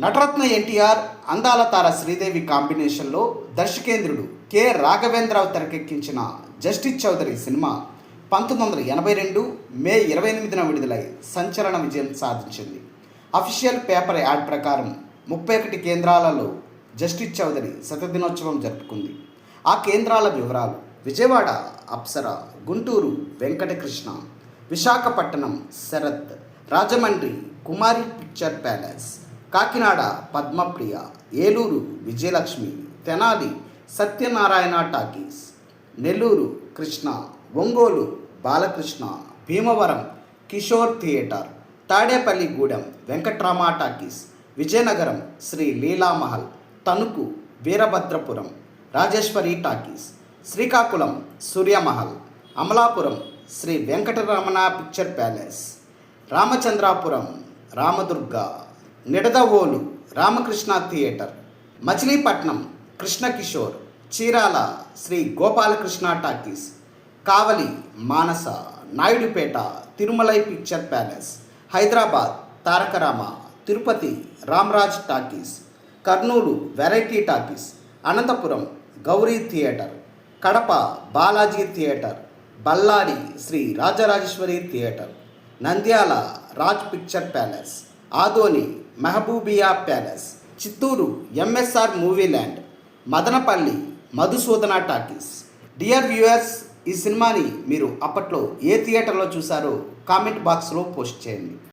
నటరత్న ఎన్టీఆర్ అందాల తార శ్రీదేవి కాంబినేషన్లో దర్శకేంద్రుడు కె. రాఘవేంద్రరావు తెరకెక్కించిన జస్టిస్ చౌదరి సినిమా పంతొమ్మిది వందల ఎనభై రెండు మే ఇరవై ఎనిమిదిన విడుదలై సంచలన విజయం సాధించింది. అఫీషియల్ పేపర్ యాడ్ ప్రకారం ముప్పై ఒకటి కేంద్రాలలో జస్టిస్ చౌదరి శతదినోత్సవం జరుపుకుంది. ఆ కేంద్రాల వివరాలు Vijayawada Apsara Guntur Venkatakrishna Visakhapatnam Sarath Rajahmundry Kumari picture palace Kakinada Padmapriya Eluru Vijayalakshmi Tenali Satyanarayana talkies Nellore Krishna Ongole Balakrishna Bhimavaram Kishore theatre Tadepalligudem Venkatrama talkies Vizianagaram Sri Leelamahal Tanuku Veerabhadrapuram Rajeswari talkies Srikakulam Suryamahal Amalapuram Sri Venkataramana picture palace Ramachandrapuram Ramadurga Nidadavolu Ramakrishna theatre Machilipatnam Krishnakishore Chirala Sri Gopalakrishna talkies Kavali Manasa Naidupeta Tirumalai picture palace Hyderabad Tarakarama Tirupati Ramraj talkies Kurnool variety talkies Anantapur Gowri theatre Kadapa Balaji theatre Bellary Sri Rajarajeswari theatre Nandyal Raj picture palace Adoni Mehboobia palace Chittoor MSR movie land Madanapalle Madhusudana talkies. Dear viewers ఈ సినిమాని మీరు అప్పట్లో ఏ థియేటర్లో చూసారో comment బాక్స్లో post చేయండి.